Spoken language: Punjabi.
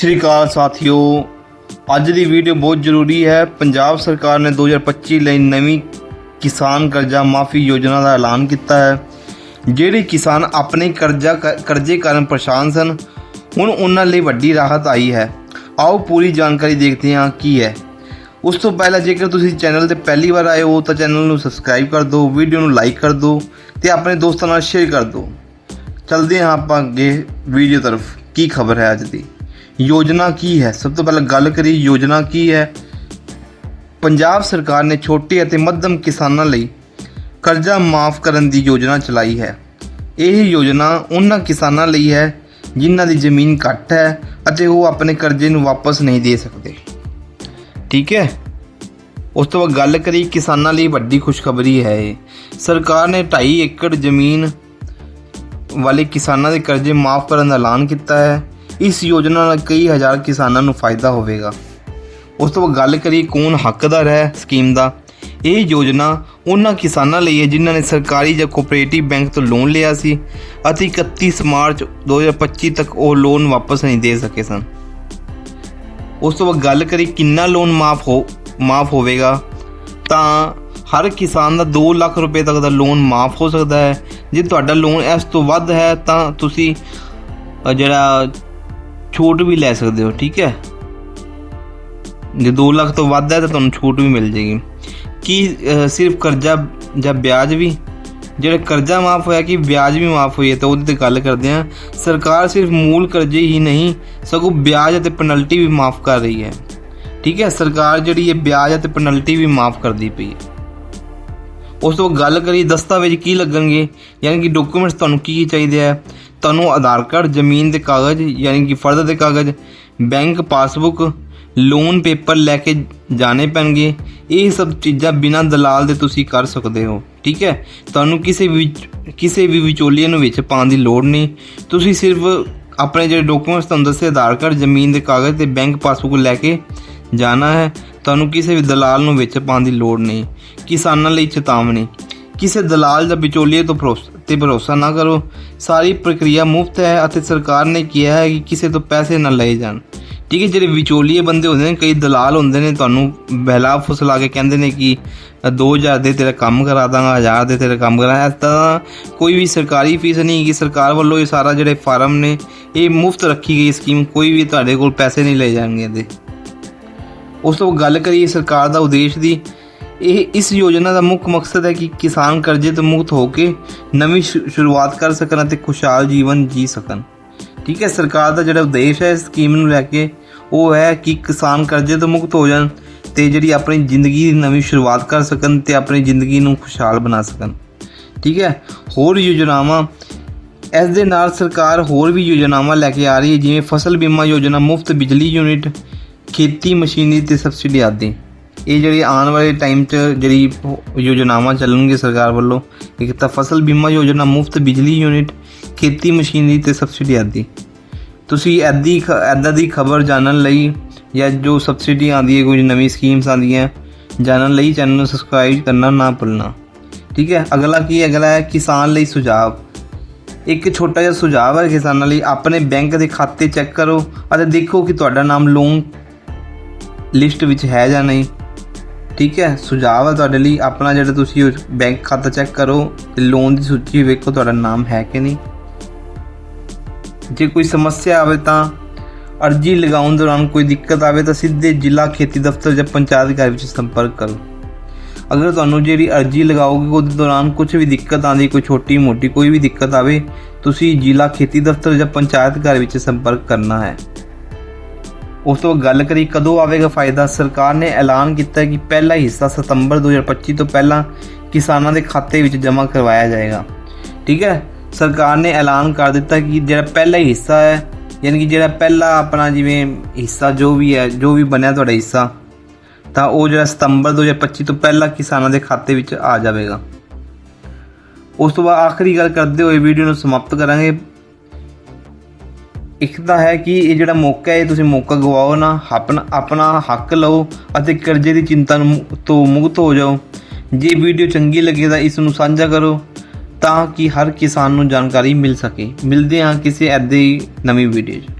ਸ੍ਰੀ ਅਕਾਲ ਸਾਥੀਓ। ਅੱਜ ਦੀ ਵੀਡੀਓ ਬਹੁਤ ਜ਼ਰੂਰੀ ਹੈ। ਪੰਜਾਬ ਸਰਕਾਰ ਨੇ 2025 ਲਈ ਨਵੀਂ ਕਿਸਾਨ ਕਰਜ਼ਾ ਮਾਫੀ ਯੋਜਨਾ ਦਾ ਐਲਾਨ ਕੀਤਾ ਹੈ। ਜਿਹੜੇ ਕਿਸਾਨ ਆਪਣੇ ਕਰਜ਼ਾ ਕਰਜ਼ੇ ਕਾਰਨ ਪਰੇਸ਼ਾਨ ਸਨ, ਹੁਣ ਉਹਨਾਂ ਲਈ ਵੱਡੀ ਰਾਹਤ ਆਈ ਹੈ। ਆਓ ਪੂਰੀ ਜਾਣਕਾਰੀ ਦੇਖਦੇ ਹਾਂ ਕੀ ਹੈ। ਉਸ ਤੋਂ ਪਹਿਲਾਂ ਜੇਕਰ ਤੁਸੀਂ ਚੈਨਲ ਤੇ ਪਹਿਲੀ ਵਾਰ ਆਏ ਹੋ, ਤਾਂ ਚੈਨਲ ਨੂੰ ਸਬਸਕ੍ਰਾਈਬ ਕਰ ਦਿਓ, ਵੀਡੀਓ ਨੂੰ ਲਾਈਕ ਕਰ ਦਿਓ ਤੇ ਆਪਣੇ ਦੋਸਤਾਂ ਨਾਲ ਸ਼ੇਅਰ ਕਰ ਦਿਓ। ਚਲਦੇ ਹਾਂ ਆਪਾਂ ਅੱਗੇ ਵੀਡੀਓ ਤਰਫ। ਕੀ ਖਬਰ ਹੈ ਅੱਜ ਦੀ? ਯੋਜਨਾ ਕੀ ਹੈ? ਸਭ ਤੋਂ ਪਹਿਲਾਂ ਗੱਲ ਕਰੀ ਯੋਜਨਾ ਕੀ ਹੈ? ਪੰਜਾਬ ਸਰਕਾਰ ਨੇ ਛੋਟੇ ਅਤੇ ਮੱਧਮ ਕਿਸਾਨਾਂ ਲਈ ਕਰਜ਼ਾ ਮਾਫ ਕਰਨ ਦੀ ਯੋਜਨਾ ਚਲਾਈ ਹੈ। ਇਹ ਯੋਜਨਾ ਉਹਨਾਂ ਕਿਸਾਨਾਂ ਲਈ ਹੈ ਜਿਨ੍ਹਾਂ ਦੀ ਜ਼ਮੀਨ ਘੱਟ ਹੈ ਅਤੇ ਉਹ ਆਪਣੇ ਕਰਜ਼ੇ ਨੂੰ ਵਾਪਸ ਨਹੀਂ ਦੇ ਸਕਦੇ। ਠੀਕ ਹੈ? ਉਸ ਤੋਂ ਬਾਅਦ ਗੱਲ ਕਰੀ ਕਿਸਾਨਾਂ ਲਈ ਵੱਡੀ ਖੁਸ਼ਖਬਰੀ ਹੈ ਇਹ। ਸਰਕਾਰ ਨੇ 2.5 ਏਕੜ ਜ਼ਮੀਨ ਵਾਲੇ ਕਿਸਾਨਾਂ ਦੇ ਕਰਜ਼ੇ ਮਾਫ ਕਰਨ ਦਾ ਐਲਾਨ ਕੀਤਾ ਹੈ। ਇਸ ਯੋਜਨਾ ਨਾਲ ਕਈ ਹਜ਼ਾਰ ਕਿਸਾਨਾਂ ਨੂੰ ਫਾਇਦਾ ਹੋਵੇਗਾ। ਉਸ ਤੋਂ ਬਾਅਦ ਗੱਲ ਕਰੀ ਕੌਣ ਹੱਕਦਾਰ ਹੈ ਸਕੀਮ ਦਾ। ਇਹ ਯੋਜਨਾ ਉਹਨਾਂ ਕਿਸਾਨਾਂ ਲਈ ਹੈ ਜਿਨ੍ਹਾਂ ਨੇ ਸਰਕਾਰੀ ਜਾਂ ਕੋਆਪਰੇਟਿਵ ਬੈਂਕ ਤੋਂ ਲੋਨ ਲਿਆ ਸੀ ਅਤੇ 31 ਮਾਰਚ 2025 ਤੱਕ ਉਹ ਲੋਨ ਵਾਪਸ ਨਹੀਂ ਦੇ ਸਕੇ ਸਨ। ਉਸ ਤੋਂ ਬਾਅਦ ਗੱਲ ਕਰੀ ਕਿੰਨਾ ਲੋਨ ਮਾਫ ਹੋ, ਮਾਫ ਹੋਵੇਗਾ। ਤਾਂ ਹਰ ਕਿਸਾਨ ਦਾ 2 ਲੱਖ ਰੁਪਏ ਤੱਕ ਦਾ ਲੋਨ ਮਾਫ ਹੋ ਸਕਦਾ ਹੈ। ਜੇ ਤੁਹਾਡਾ ਲੋਨ ਇਸ ਤੋਂ ਵੱਧ ਹੈ ਤਾਂ ਤੁਸੀਂ ਜਿਹੜਾ ਛੂਟ ਵੀ ਲੈ ਸਕਦੇ ਹੋ, ਠੀਕ ਹੈ? ਜੇ 2 ਲੱਖ ਤੋਂ ਵੱਧ ਹੈ ਤਾਂ ਤੁਹਾਨੂੰ ਛੂਟ ਵੀ ਮਿਲ ਜੇਗੀ ਕੀ ਸਿਰਫ ਕਰਜ਼ਾ ਜਾਂ ਵਿਆਜ ਵੀ? ਜਿਹੜਾ ਕਰਜ਼ਾ ਮਾਫ ਹੋਇਆ ਕਿ ਵਿਆਜ ਵੀ ਮਾਫ ਹੋਈ ਹੈ, ਤਾਂ ਉਹਦੇ ਤੇ ਗੱਲ ਕਰਦੇ ਹਾਂ। ਸਰਕਾਰ ਸਿਰਫ ਮੂਲ ਕਰਜ਼ੇ ਹੀ ਨਹੀਂ, ਸਗੋਂ ਵਿਆਜ ਅਤੇ ਪੈਨਲਟੀ ਵੀ ਮਾਫ ਕਰ ਰਹੀ ਹੈ। ਠੀਕ ਹੈ? ਸਰਕਾਰ ਜਿਹੜੀ ਹੈ, ਵਿਆਜ ਅਤੇ ਪੈਨਲਟੀ ਵੀ ਮਾਫ ਕਰਦੀ ਪਈ ਹੈ। ਉਸ ਤੋਂ ਗੱਲ ਕਰੀ ਦਸਤਾਵੇਜ਼ ਕੀ ਲੱਗਣਗੇ? ਯਾਨੀ ਕਿ ਡਾਕੂਮੈਂਟਸ ਤੁਹਾਨੂੰ ਕੀ ਕੀ ਚਾਹੀਦੇ ਆ? ਤੁਹਾਨੂੰ ਆਧਾਰ ਕਾਰਡ, ਜ਼ਮੀਨ ਦੇ ਕਾਗਜ਼ ਯਾਨੀ ਕਿ ਫਰਦ ਦੇ ਕਾਗਜ਼, ਬੈਂਕ ਪਾਸਬੁੱਕ, ਲੋਨ ਪੇਪਰ ਲੈ ਕੇ ਜਾਣੇ ਪੈਣਗੇ। ਇਹ ਸਭ ਚੀਜ਼ਾਂ ਬਿਨਾਂ ਦਲਾਲ ਦੇ ਤੁਸੀਂ ਕਰ ਸਕਦੇ ਹੋ, ਠੀਕ ਹੈ? ਤੁਹਾਨੂੰ ਕਿਸੇ ਵੀ ਕਿਸੇ ਵੀ ਵਿਚੋਲੀਏ ਨੂੰ ਵਿੱਚ ਪਾਉਣ ਦੀ ਲੋੜ ਨਹੀਂ। ਤੁਸੀਂ ਸਿਰਫ ਆਪਣੇ ਜਿਹੜੇ ਡਾਕੂਮੈਂਟਸ ਤੁਹਾਨੂੰ ਦੱਸੇ, ਆਧਾਰ ਕਾਰਡ, ਜ਼ਮੀਨ ਦੇ ਕਾਗਜ਼ ਤੇ ਬੈਂਕ ਪਾਸਬੁੱਕ ਲੈ ਕੇ ਜਾਣਾ ਹੈ, ਤੁਹਾਨੂੰ ਕਿਸੇ ਵੀ ਦਲਾਲ ਨੂੰ ਵਿੱਚ ਪਾਉਣ ਦੀ ਲੋੜ ਨਹੀਂ। ਕਿਸਾਨਾਂ ਲਈ ਚੇਤਾਵਨੀ, ਕਿਸੇ ਦਲਾਲ ਜਾਂ ਵਿਚੋਲੀਏ ਤੋਂ ਭਰੋਸਾ ਤੇ ਭਰੋਸਾ ਨਾ ਕਰੋ। ਸਾਰੀ ਪ੍ਰਕਿਰਿਆ ਮੁਫਤ ਹੈ ਅਤੇ ਸਰਕਾਰ ਨੇ ਕਿਹਾ ਹੈ ਕਿ ਕਿਸੇ ਤੋਂ ਪੈਸੇ ਨਾ ਲਏ ਜਾਣ। ਠੀਕ ਹੈ, ਜਿਹੜੇ ਵਿਚੋਲੀਏ ਬੰਦੇ ਹੁੰਦੇ ਨੇ, ਕਈ ਦਲਾਲ ਹੁੰਦੇ ਨੇ, ਤੁਹਾਨੂੰ ਬਹਿਲਾ ਫੁਸਲਾ ਕੇ ਕਹਿੰਦੇ ਨੇ ਕਿ 2000 ਦੇ ਤੇਰਾ ਕੰਮ ਕਰਾ ਦਾਂਗਾ 1000 ਦੇ ਤੇਰਾ ਕੰਮ ਕਰਾ ਇਸ ਤਰ੍ਹਾਂ ਕੋਈ ਵੀ ਸਰਕਾਰੀ ਫੀਸ ਨਹੀਂ ਕਿ ਸਰਕਾਰ ਵੱਲੋਂ ਇਹ ਸਾਰਾ ਜਿਹੜੇ ਫਾਰਮ ਨੇ, ਇਹ ਮੁਫਤ ਰੱਖੀ ਗਈ ਸਕੀਮ, ਕੋਈ ਵੀ ਤੁਹਾਡੇ ਕੋਲ ਪੈਸੇ ਨਹੀਂ ਲਏ ਜਾਣਗੇ ਇਹਦੇ। ਉਸ ਤੋਂ ਗੱਲ ਕਰੀਏ ਸਰਕਾਰ ਦਾ ਉਦੇਸ਼ ਦੀ ਇਹ ਇਸ ਯੋਜਨਾ ਦਾ ਮੁੱਖ ਮਕਸਦ ਹੈ ਕਿ ਕਿਸਾਨ ਕਰਜ਼ੇ ਤੋਂ ਮੁਕਤ ਹੋ ਕੇ ਨਵੀਂ ਸ਼ੁ- ਸ਼ੁਰੂਆਤ ਕਰ ਸਕਣ ਅਤੇ ਖੁਸ਼ਹਾਲ ਜੀਵਨ ਜੀ ਸਕਣ। ਠੀਕ ਹੈ, ਸਰਕਾਰ ਦਾ ਜਿਹੜਾ ਉਦੇਸ਼ ਹੈ ਇਸ ਸਕੀਮ ਨੂੰ ਲੈ ਕੇ, ਉਹ ਹੈ ਕਿ ਕਿਸਾਨ ਕਰਜ਼ੇ ਤੋਂ ਮੁਕਤ ਹੋ ਜਾਣ ਤੇ ਜਿਹੜੀ ਆਪਣੀ ਜ਼ਿੰਦਗੀ ਦੀ ਨਵੀਂ ਸ਼ੁਰੂਆਤ ਕਰ ਸਕਣ ਤੇ ਆਪਣੀ ਜ਼ਿੰਦਗੀ ਨੂੰ ਖੁਸ਼ਹਾਲ ਬਣਾ ਸਕਣ। ਠੀਕ ਹੈ, ਹੋਰ ਯੋਜਨਾਵਾਂ, ਇਸ ਦੇ ਨਾਲ ਸਰਕਾਰ ਹੋਰ ਵੀ ਯੋਜਨਾਵਾਂ ਲੈ ਕੇ ਆ ਰਹੀ ਹੈ, ਜਿਵੇਂ ਫਸਲ ਬੀਮਾ ਯੋਜਨਾ, ਮੁਫਤ ਬਿਜਲੀ ਯੂਨਿਟ, ਖੇਤੀ ਮਸ਼ੀਨਰੀ ਤੇ ਸਬਸਿਡੀ ਆਦਿ। ਇਹ ਜਿਹੜੀ ਆਉਣ ਵਾਲੇ ਟਾਈਮ 'ਚ ਜਿਹੜੀ ਯੋਜਨਾਵਾਂ ਚੱਲਣਗੇ ਸਰਕਾਰ ਵੱਲੋਂ, ਇੱਕ ਤਾਂ ਫਸਲ ਬੀਮਾ ਯੋਜਨਾ, ਮੁਫਤ ਬਿਜਲੀ ਯੂਨਿਟ ਖੇਤੀ ਮਸ਼ੀਨਰੀ ਤੇ ਸਬਸਿਡੀ ਆਦਿ। ਤੁਸੀਂ ਐਦੀ ਐਦਾਂ ਦੀ ਖਬਰ ਜਾਣਨ ਲਈ ਜਾਂ ਜੋ ਸਬਸਿਡੀ ਆਉਂਦੀ ਹੈ, ਕੋਈ ਨਵੀਂ ਸਕੀਮਸ ਆਉਂਦੀਆਂ, ਜਾਣਨ ਲਈ ਚੈਨਲ ਨੂੰ ਸਬਸਕ੍ਰਾਈਬ ਕਰਨਾ ਨਾ ਭੁੱਲਣਾ। ਠੀਕ ਹੈ? ਅਗਲਾ ਕੀ ਅਗਲਾ ਹੈ ਕਿਸਾਨ ਲਈ ਸੁਝਾਅ। ਇੱਕ ਛੋਟਾ ਜਿਹਾ ਸੁਝਾਅ ਹੈ ਕਿਸਾਨਾਂ ਲਈ, ਆਪਣੇ ਬੈਂਕ ਦੇ ਖਾਤੇ ਚੈੱਕ ਕਰੋ ਅਤੇ ਦੇਖੋ ਕਿ ਤੁਹਾਡਾ ਨਾਮ ਲੋਨ ਲਿਸਟ ਵਿੱਚ ਹੈ ਜਾਂ ਨਹੀਂ। ਠੀਕ ਹੈ, ਸੁਝਾਅ ਹੈ ਤੁਹਾਡੇ ਲਈ। ਆਪਣਾ ਜਿਹੜਾ ਤੁਸੀਂ ਉਹ ਬੈਂਕ ਖਾਤਾ ਚੈੱਕ ਕਰੋ ਤੇ ਲੋਨ ਦੀ ਸੂਚੀ ਵੇਖੋ ਤੁਹਾਡਾ ਨਾਮ ਹੈ ਕਿ ਨਹੀਂ। ਜੇ ਕੋਈ ਸਮੱਸਿਆ ਆਵੇ ਤਾਂ ਅਰਜੀ ਲਗਾਉਣ ਦੌਰਾਨ ਕੋਈ ਦਿੱਕਤ ਆਵੇ ਤਾਂ ਸਿੱਧੇ ਜ਼ਿਲ੍ਹਾ ਖੇਤੀ ਦਫ਼ਤਰ ਜਾਂ ਪੰਚਾਇਤ ਘਰ ਵਿੱਚ ਸੰਪਰਕ ਕਰੋ। ਅਗਰ ਤੁਹਾਨੂੰ ਜਿਹੜੀ ਅਰਜੀ ਲਗਾਓਗੇ, ਉਹਦੇ ਦੌਰਾਨ ਕੁਝ ਵੀ ਦਿੱਕਤ ਆਂਦੀ ਕੋਈ ਛੋਟੀ ਮੋਟੀ ਕੋਈ ਵੀ ਦਿੱਕਤ ਆਵੇ, ਤੁਸੀਂ ਜ਼ਿਲ੍ਹਾ ਖੇਤੀ ਦਫ਼ਤਰ ਜਾਂ ਪੰਚਾਇਤ ਘਰ ਵਿੱਚ ਸੰਪਰਕ ਕਰਨਾ ਹੈ। ਉਸ ਤੋਂ ਬਾਅਦ ਗੱਲ ਕਰੀ ਕਦੋਂ ਆਵੇਗਾ ਫਾਇਦਾ? ਸਰਕਾਰ ਨੇ ਐਲਾਨ ਕੀਤਾ ਕਿ ਪਹਿਲਾ ਹਿੱਸਾ ਸਤੰਬਰ 2025 ਤੋਂ ਪਹਿਲਾਂ ਕਿਸਾਨਾਂ ਦੇ ਖਾਤੇ ਵਿੱਚ ਜਮ੍ਹਾਂ ਕਰਵਾਇਆ ਜਾਏਗਾ। ਠੀਕ ਹੈ? ਸਰਕਾਰ ਨੇ ਐਲਾਨ ਕਰ ਦਿੱਤਾ ਕਿ ਜਿਹੜਾ ਪਹਿਲਾ ਹਿੱਸਾ ਹੈ, ਯਾਨੀ ਕਿ ਜਿਹੜਾ ਪਹਿਲਾ ਆਪਣਾ ਜਿਵੇਂ ਹਿੱਸਾ ਜੋ ਵੀ ਹੈ, ਜੋ ਵੀ ਬਣਿਆ ਤੁਹਾਡਾ ਹਿੱਸਾ, ਤਾਂ ਉਹ ਜਿਹੜਾ ਸਤੰਬਰ 2025 ਤੋਂ ਪਹਿਲਾਂ ਕਿਸਾਨਾਂ ਦੇ ਖਾਤੇ ਵਿੱਚ ਆ ਜਾਵੇਗਾ। ਉਸ ਤੋਂ ਬਾਅਦ ਆਖਰੀ ਗੱਲ ਕਰਦੇ ਹੋਏ ਵੀਡੀਓ ਨੂੰ ਸਮਾਪਤ ਕਰਾਂਗੇ। ਇੱਕ ਤਾਂ ਹੈ ਕਿ ਇਹ ਜਿਹੜਾ ਮੌਕਾ ਹੈ ਤੁਸੀਂ ਮੌਕਾ ਗਵਾਓ ਨਾ, ਆਪਣਾ ਆਪਣਾ ਹੱਕ ਲਓ ਅਤੇ ਕਰਜ਼ੇ ਦੀ ਚਿੰਤਾ ਨੂੰ ਮੁ- ਤੋਂ ਮੁਕਤ ਹੋ ਜਾਓ। ਜੇ ਵੀਡੀਓ ਚੰਗੀ ਲੱਗੇ ਤਾਂ ਇਸ ਨੂੰ ਸਾਂਝਾ ਕਰੋ ਤਾਂ ਕਿ ਹਰ ਕਿਸਾਨ ਨੂੰ ਜਾਣਕਾਰੀ ਮਿਲ ਸਕੇ। ਮਿਲਦੇ ਹਾਂ ਕਿਸੇ ਐਦੇ ਹੀ ਨਵੀਂ ਵੀਡੀਓ 'ਚ।